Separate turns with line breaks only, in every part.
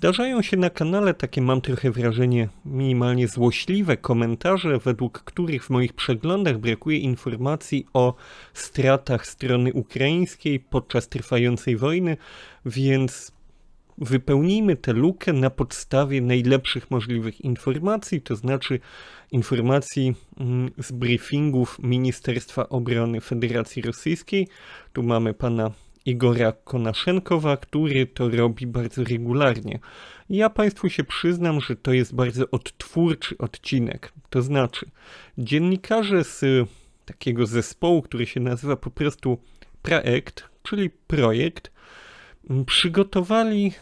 Zdarzają się na kanale takie, mam trochę wrażenie, minimalnie złośliwe komentarze, według których w moich przeglądach brakuje informacji o stratach strony ukraińskiej podczas trwającej wojny, więc wypełnijmy tę lukę na podstawie najlepszych możliwych informacji, to znaczy informacji mm, z briefingów Ministerstwa Obrony Federacji Rosyjskiej. Tu mamy pana Igora Konaszenkowa, który to robi bardzo regularnie. Ja Państwu się przyznam, że to jest bardzo odtwórczy odcinek. To znaczy, dziennikarze z takiego zespołu, który się nazywa po prostu Projekt, czyli projekt, przygotowali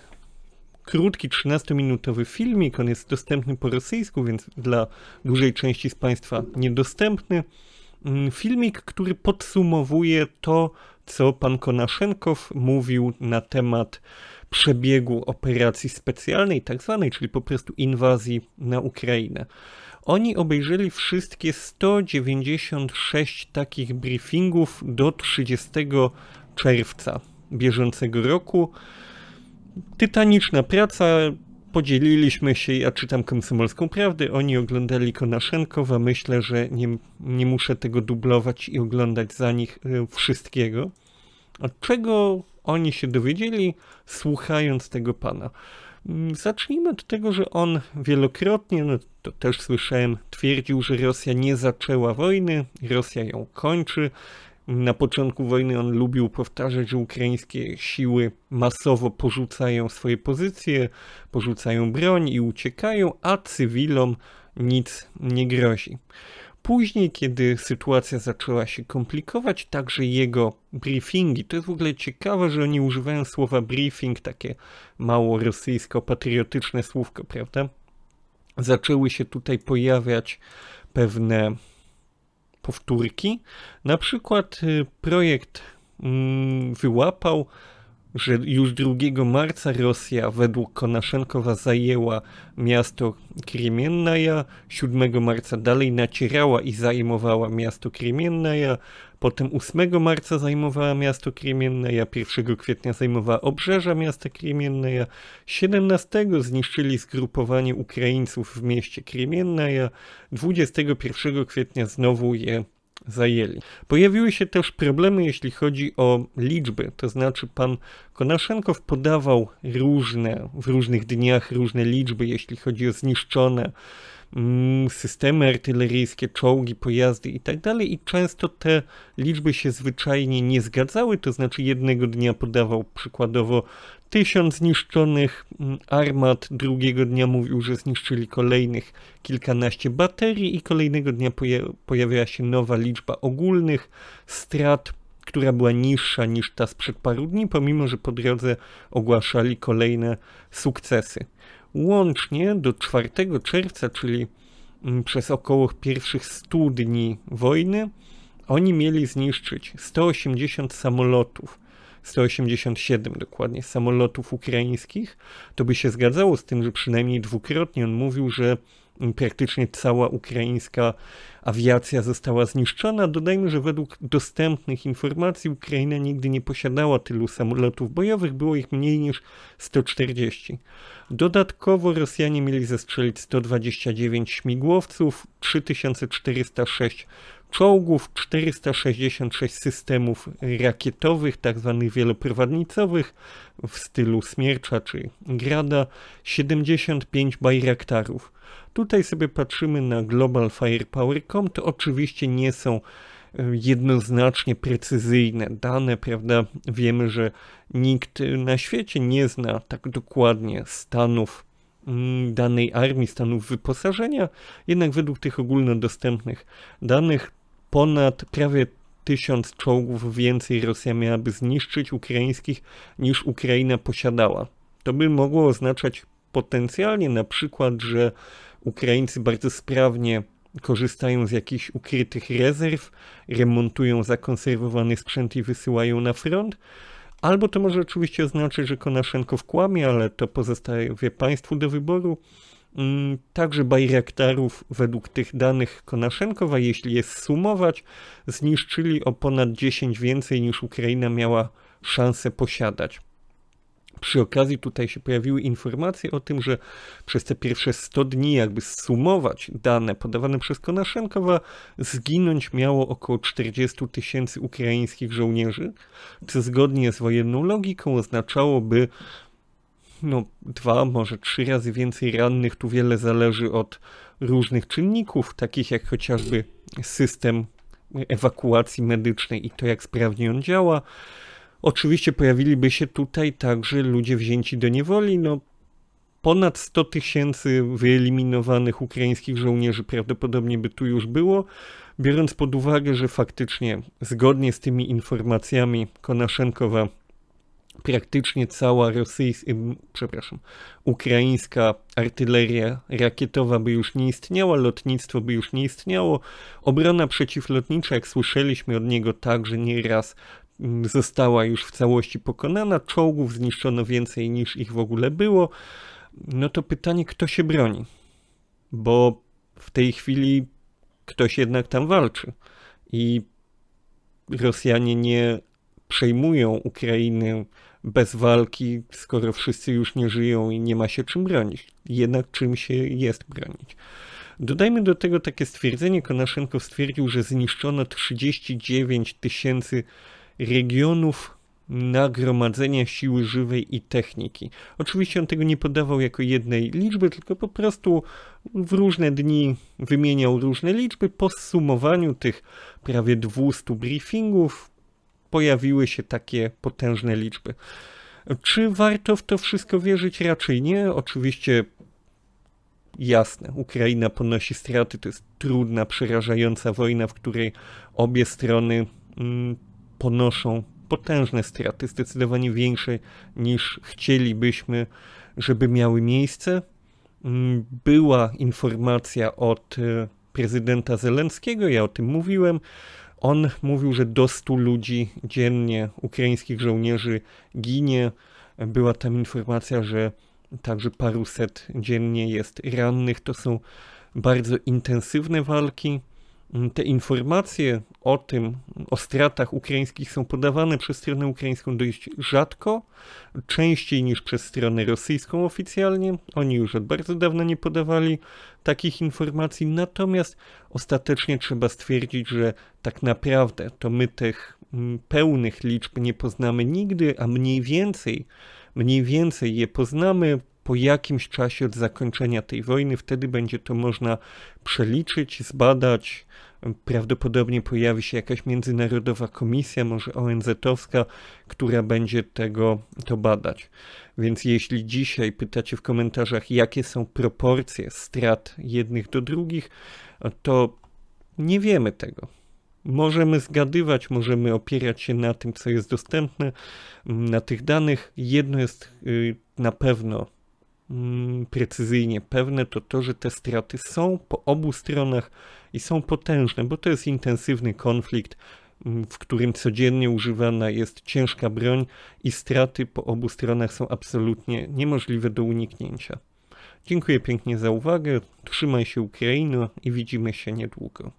krótki 13-minutowy filmik. On jest dostępny po rosyjsku, więc dla dużej części z Państwa niedostępny. Filmik, który podsumowuje to, co pan Konaszenkow mówił na temat przebiegu operacji specjalnej, tak zwanej, czyli po prostu inwazji na Ukrainę. Oni obejrzeli wszystkie 196 takich briefingów do 30 czerwca bieżącego roku. Tytaniczna praca, podzieliliśmy się, ja czytam Komsomolską Prawdę, oni oglądali Konaszenkowa, myślę, że nie, nie muszę tego dublować i oglądać za nich e, wszystkiego. A czego oni się dowiedzieli, słuchając tego pana? Mm, zacznijmy od tego, że on wielokrotnie, no to też słyszałem, twierdził, że Rosja nie zaczęła wojny, Rosja ją kończy, na początku wojny on lubił powtarzać, że ukraińskie siły masowo porzucają swoje pozycje, porzucają broń i uciekają, a cywilom nic nie grozi. Później, kiedy sytuacja zaczęła się komplikować, także jego briefingi, to jest w ogóle ciekawe, że oni używają słowa briefing, takie mało rosyjsko-patriotyczne słówko, prawda? Zaczęły się tutaj pojawiać pewne powtórki. Na przykład y, projekt mm, wyłapał, że już 2 marca Rosja według Konaszenkowa zajęła miasto Krimiennaja, 7 marca dalej nacierała i zajmowała miasto Krimiennaja, potem 8 marca zajmowała miasto Krimiennaja, 1 kwietnia zajmowała obrzeża miasta Krimiennaja, 17 zniszczyli zgrupowanie Ukraińców w mieście Krimiennaja, 21 kwietnia znowu je zajęli. Pojawiły się też problemy, jeśli chodzi o liczby, to znaczy pan Konaszenkow podawał różne, w różnych dniach różne liczby, jeśli chodzi o zniszczone systemy artyleryjskie, czołgi, pojazdy itd. Tak I często te liczby się zwyczajnie nie zgadzały, to znaczy jednego dnia podawał przykładowo tysiąc zniszczonych mm, armat, drugiego dnia mówił, że zniszczyli kolejnych kilkanaście baterii i kolejnego dnia poja pojawiała się nowa liczba ogólnych strat, która była niższa niż ta sprzed paru dni, pomimo, że po drodze ogłaszali kolejne sukcesy. Łącznie do 4 czerwca, czyli mm, przez około pierwszych 100 dni wojny, oni mieli zniszczyć 180 samolotów, 187 dokładnie samolotów ukraińskich, to by się zgadzało z tym, że przynajmniej dwukrotnie on mówił, że praktycznie cała ukraińska awiacja została zniszczona. Dodajmy, że według dostępnych informacji Ukraina nigdy nie posiadała tylu samolotów bojowych, było ich mniej niż 140. Dodatkowo Rosjanie mieli zestrzelić 129 śmigłowców, 3406 czołgów, 466 systemów rakietowych, tak zwanych wieloprowadnicowych w stylu Smiercza czy Grada, 75 bajraktarów. Tutaj sobie patrzymy na Global Firepower.com, to oczywiście nie są e, jednoznacznie precyzyjne dane, prawda? Wiemy, że nikt na świecie nie zna tak dokładnie stanów mm, danej armii, stanów wyposażenia, jednak według tych ogólnodostępnych danych ponad prawie tysiąc czołgów więcej Rosja miałaby zniszczyć ukraińskich niż Ukraina posiadała. To by mogło oznaczać potencjalnie na przykład, że Ukraińcy bardzo sprawnie korzystają z jakichś ukrytych rezerw, remontują zakonserwowany sprzęt i wysyłają na front. Albo to może oczywiście oznaczać, że Konaszenko kłamie, ale to pozostaje Państwu do wyboru. Mm, także Bajraktarów według tych danych Konaszenkowa, jeśli je sumować, zniszczyli o ponad 10 więcej niż Ukraina miała szansę posiadać. Przy okazji tutaj się pojawiły informacje o tym, że przez te pierwsze 100 dni, jakby sumować dane podawane przez Konaszenkowa, zginąć miało około 40 tysięcy ukraińskich żołnierzy, co zgodnie z wojenną logiką oznaczałoby no, dwa, może trzy razy więcej rannych. Tu wiele zależy od różnych czynników, takich jak chociażby system ewakuacji medycznej i to, jak sprawnie on działa. Oczywiście pojawiliby się tutaj także ludzie wzięci do niewoli. No, ponad 100 tysięcy wyeliminowanych ukraińskich żołnierzy prawdopodobnie by tu już było, biorąc pod uwagę, że faktycznie zgodnie z tymi informacjami Konaszenkowa praktycznie cała rosyjska, przepraszam, ukraińska artyleria rakietowa by już nie istniała, lotnictwo by już nie istniało, obrona przeciwlotnicza, jak słyszeliśmy od niego także nieraz, została już w całości pokonana, czołgów zniszczono więcej niż ich w ogóle było, no to pytanie, kto się broni? Bo w tej chwili ktoś jednak tam walczy i Rosjanie nie przejmują Ukrainę bez walki, skoro wszyscy już nie żyją i nie ma się czym bronić. Jednak czym się jest bronić. Dodajmy do tego takie stwierdzenie, Konaszenko stwierdził, że zniszczono 39 tysięcy regionów nagromadzenia siły żywej i techniki. Oczywiście on tego nie podawał jako jednej liczby, tylko po prostu w różne dni wymieniał różne liczby. Po zsumowaniu tych prawie 200 briefingów pojawiły się takie potężne liczby. Czy warto w to wszystko wierzyć? Raczej nie. Oczywiście jasne, Ukraina ponosi straty, to jest trudna, przerażająca wojna, w której obie strony mm, ponoszą potężne straty, zdecydowanie większe niż chcielibyśmy, żeby miały miejsce. Mm, była informacja od e, prezydenta Zelenskiego, ja o tym mówiłem. On mówił, że do 100 ludzi dziennie, ukraińskich żołnierzy, ginie. Była tam informacja, że także paruset dziennie jest rannych. To są bardzo intensywne walki. Mm, te informacje o tym, o stratach ukraińskich są podawane przez stronę ukraińską dość rzadko, częściej niż przez stronę rosyjską oficjalnie. Oni już od bardzo dawna nie podawali takich informacji, natomiast ostatecznie trzeba stwierdzić, że tak naprawdę to my tych mm, pełnych liczb nie poznamy nigdy, a mniej więcej, mniej więcej je poznamy po jakimś czasie od zakończenia tej wojny. Wtedy będzie to można przeliczyć, zbadać. Prawdopodobnie pojawi się jakaś międzynarodowa komisja, może ONZ-owska, która będzie tego to badać. Więc jeśli dzisiaj pytacie w komentarzach, jakie są proporcje strat jednych do drugich, to nie wiemy tego. Możemy zgadywać, możemy opierać się na tym, co jest dostępne, na tych danych. Jedno jest y, na pewno precyzyjnie pewne, to to, że te straty są po obu stronach i są potężne, bo to jest intensywny konflikt, mm, w którym codziennie używana jest ciężka broń i straty po obu stronach są absolutnie niemożliwe do uniknięcia. Dziękuję pięknie za uwagę, trzymaj się Ukraino i widzimy się niedługo.